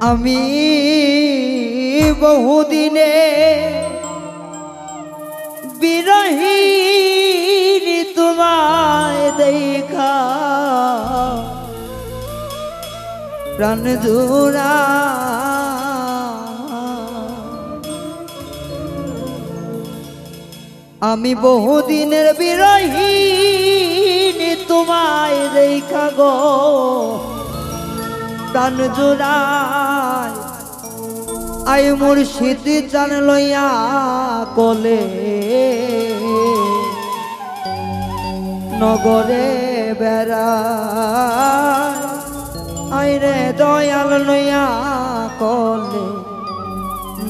আমি বহুদিনে বিরহীন তোমায় দেখা প্রাণ জোড়া। আমি বহুদিনের বিরহীন তোমায় দেখা গো। প্রাণ জোড়ায়। আই মুর্শিদ চান লইয়া কলে। নগরে বেড়া আই রে দয়াল লইয়া কলে।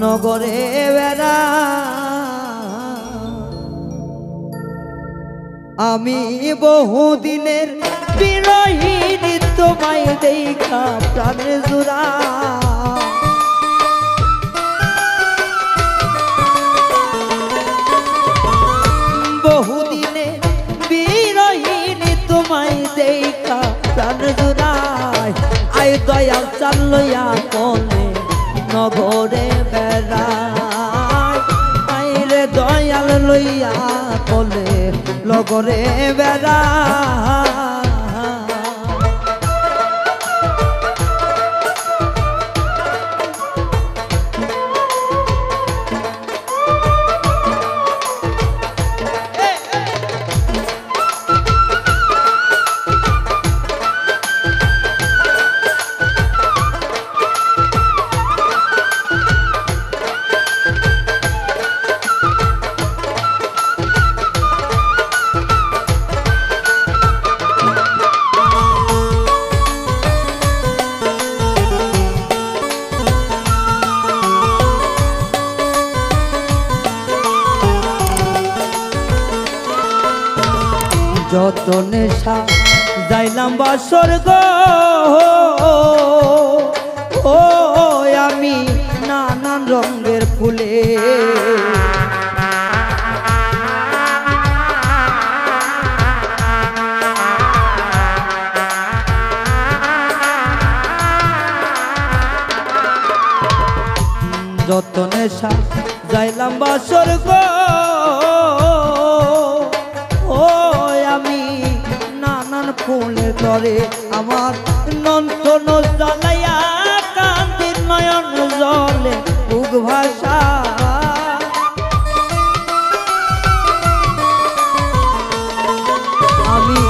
নগরে বেড়া আমি বহুদিনের তোমায় দেখা প্রাণের জোড়া। বহুদিনে বিরহীন তোমায় দেখা প্রাণ জোড়ায় আই দয়াল চালইয়া কলে নগরে বেড়ায়। আই রে দয়াল লইয়া কলে লগরে বেড়ায়। যত নেশা, যাইলাম বা স্বর্গ ও, আমি নানান রঙের ফুলে। যত নেশা, যাইলাম বা স্বর্গ ফুলের তরে আমার নন্তন জ্বালাইয়া কান্দির নয়ন জলে উগ ভাষা আমি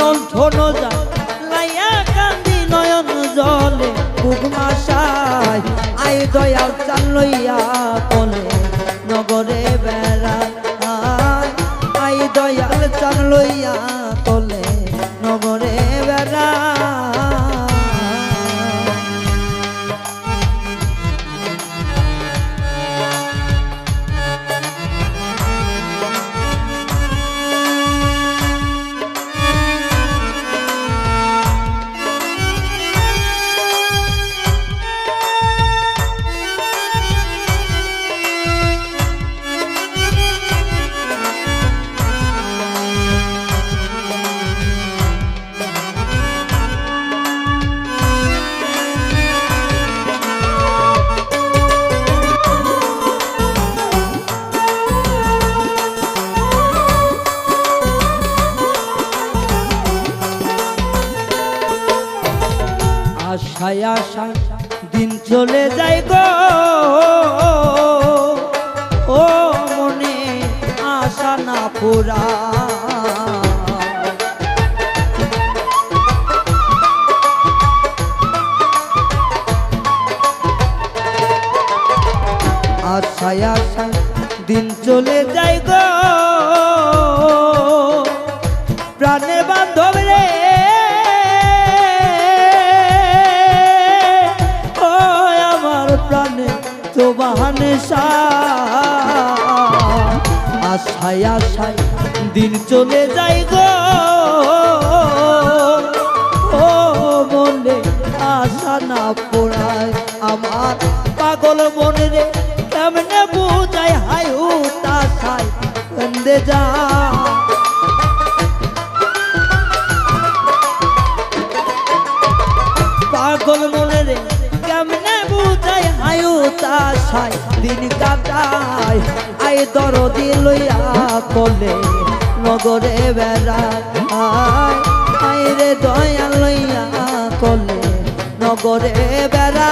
নন্তন জ্বালাইয়া কান্দি নয়ন জলে উগ ভাষায় আই দয়াল চান লইয়া কলে নগরে বেড়ায় আই দয়াল চান আশায় দিন চলে যায় গো। ও মনে আশা না পুরা। আশায় আশায় দিন চলে যায় গো। প্রাণের আশায় আশায় দিন চলে যাই গো? ও মনে আশা না পড়ায় আমার পাগল মনে রে, কেমনে বুঝায় হাই হুতাশায় কান্দে যা তাসাই দিন কাটায়। আই দরদি লইয়া কলে, নগরে বেড়ায়। আয় রে দয়া লইয়া কলে, নগরে বেড়া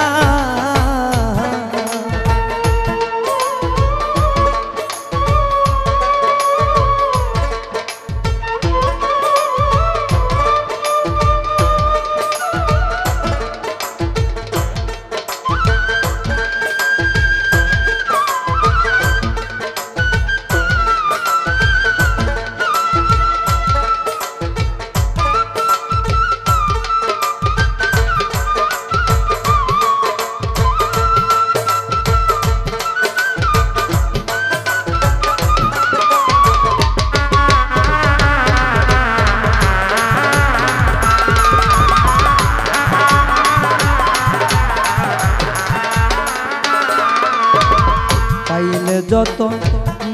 যত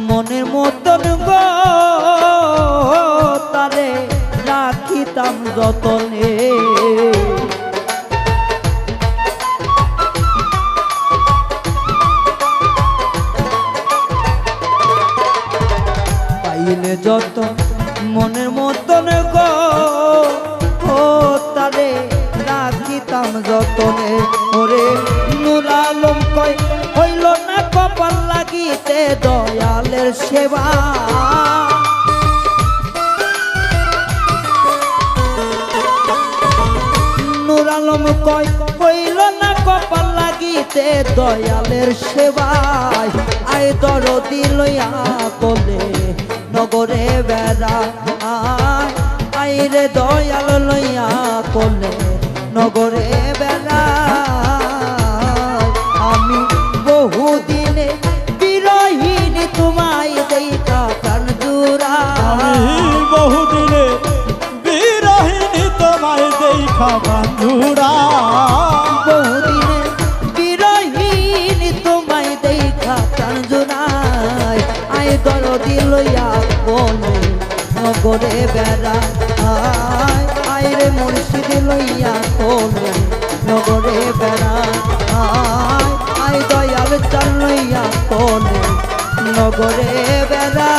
মনের মতন গো রাখিতাম যতনে। পাইলে যত মনের মতন গো রাখিতাম যতনে। ওরে নুর আলম কয় কপাল লাগিতে দয়ালের সেবা। নুর আলম কয়, হইল না কপাল লাগিতে দয়ালের সেবায় আই দরদি লইয়া কলে নগরে বেড়া। আয় রে দয়াল লইয়া কলে নগরে বেড়া। বন্ধুরা বহুদিনে বিরহীন তোমায় দেখা প্রাণ জোনাই আয় দরদি লইয়া বলে নগরে বেড়া আয় আয় রে মুর্শিদ লইয়া কোলে নগরে বেড়া আয় আয় দয়াল চাল লইয়া কোলে নগরে বেড়া